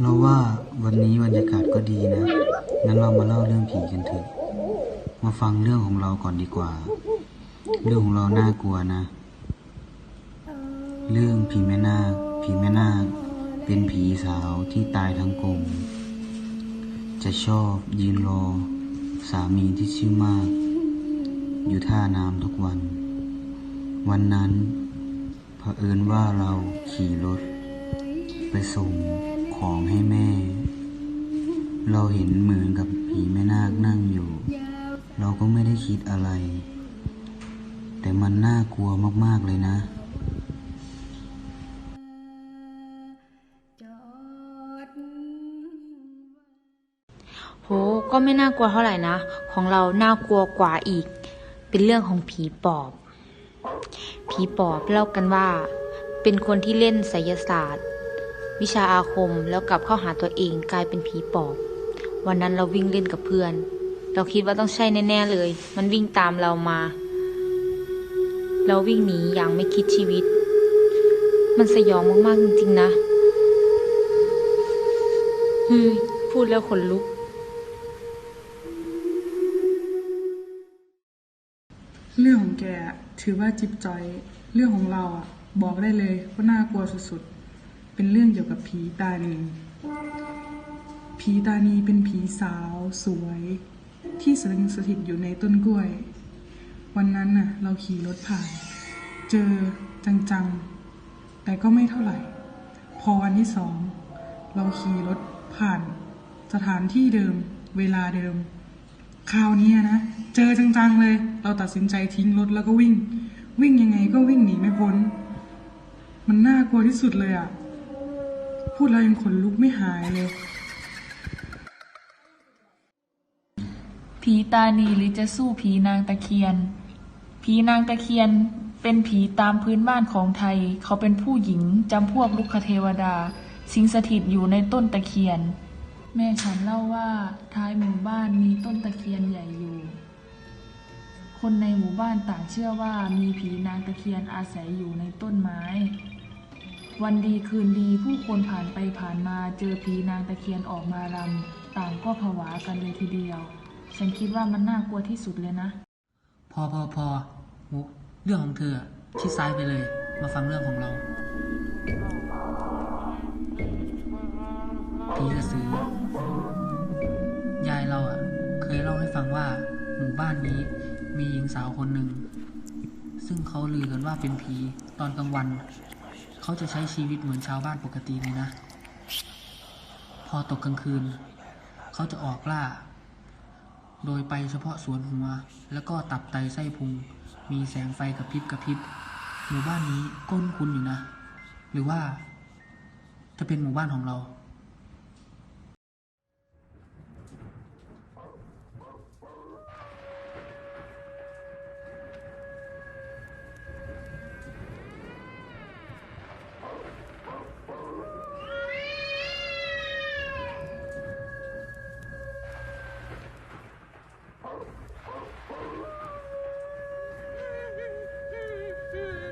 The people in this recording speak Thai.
เราว่าวันนี้บรรยากาศก็ดีนะ งั้นเรามาเล่าเรื่องผีกันเถอะ มาฟังเรื่องของเราก่อนดีกว่า เรื่องของเราน่ากลัวนะ เรื่องผีแม่นาค ผีแม่นาค เป็นผีสาวที่ตายทั้งกลม จะชอบยืนรอ สามีที่ชื่อมาก อยู่ท่าน้ำทุกวัน วันนั้นเผอิญว่าเราขี่รถ ไปส่ง ของให้แม่ เราเห็นเหมือนกับผีแม่นาคนั่งอยู่ เราก็ไม่ได้คิดอะไร แต่มันน่ากลัวมากๆเลยนะโหก็ไม่น่ากลัวเท่าไหร่นะ ของเราน่ากลัวกว่าอีก เป็นเรื่องของผีปอบ ผีปอบเล่ากันว่า เป็นคนที่เล่นไสยศาสตร์ วิชาอาคมแล้วกลับเข้าหาตัวเองกลายเป็นผีปอบ วันนั้นเราวิ่งเล่นกับเพื่อน เราคิดว่าต้องใช่แน่ๆเลย มันวิ่งตามเรามา เราวิ่งหนีอย่างไม่คิดชีวิต มันสยองมากๆจริงๆนะเฮ้ยพูดแล้วขนลุก เรื่องของแกถือว่าจิบจอย เรื่องของเราอะ บอกได้เลยว่าน่ากลัวสุดๆ เป็นเรื่องเกี่ยวกับผีตานีผีตานีเป็นผีสาวสวย ที่สิงสถิตอยู่ในต้นกล้วย วันนั้นน่ะ เราขี่รถผ่าน เจอจังๆ แต่ก็ไม่เท่าไหร่ พอวันที่สอง เราขี่รถผ่าน สถานที่เดิม เวลาเดิม คราวนี้นะ เจอจังๆเลย เราตัดสินใจทิ้งรถแล้วก็วิ่ง วิ่งยังไงก็วิ่งหนีไม่พ้น มันน่ากลัวที่สุดเลยอะ่ะ พูดแล้วยังขนลุกไม่หายเลย ผีตานีหรือจะสู้ผีนางตะเคียน ผีนางตะเคียนเป็นผีตามพื้นบ้านของไทย เขาเป็นผู้หญิงจำพวกลุกคเทวดา สิงสถิตอยู่ในต้นตะเคียน แม่ฉันเล่าว่าท้ายหมู่บ้านมีต้นตะเคียนใหญ่อยู่ คนในหมู่บ้านต่างเชื่อว่ามีผีนางตะเคียนอาศัยอยู่ในต้นไม้ วันดีคืนดีผู้คนผ่านไปผ่านมาเจอผีนางตะเคียนออกมารำต่างก็ผวากันเลยทีเดียว ฉันคิดว่ามันน่ากลัวที่สุดเลยนะ พอพอพอมุกเรื่องของเธอชิดซ้ายไปเลย มาฟังเรื่องของเราผีกระสือยายเราอะ เคยเล่าให้ฟังว่าหมู่บ้านนี้มีหญิงสาวคนหนึ่ง ซึ่งเขาลือกันว่าเป็นผีตอนกลางวัน เขาจะใช้ชีวิตเหมือนชาวบ้านปกติเลยนะ พอตกกลางคืน เขาจะออกล่า โดยไปเฉพาะสวนหัว แล้วก็ตับไตไส้พุง มีแสงไฟกระพริบกระพริบ หมู่บ้านนี้ก้นคุณอยู่นะ หรือว่าจะเป็นหมู่บ้านของเรา Tschüss.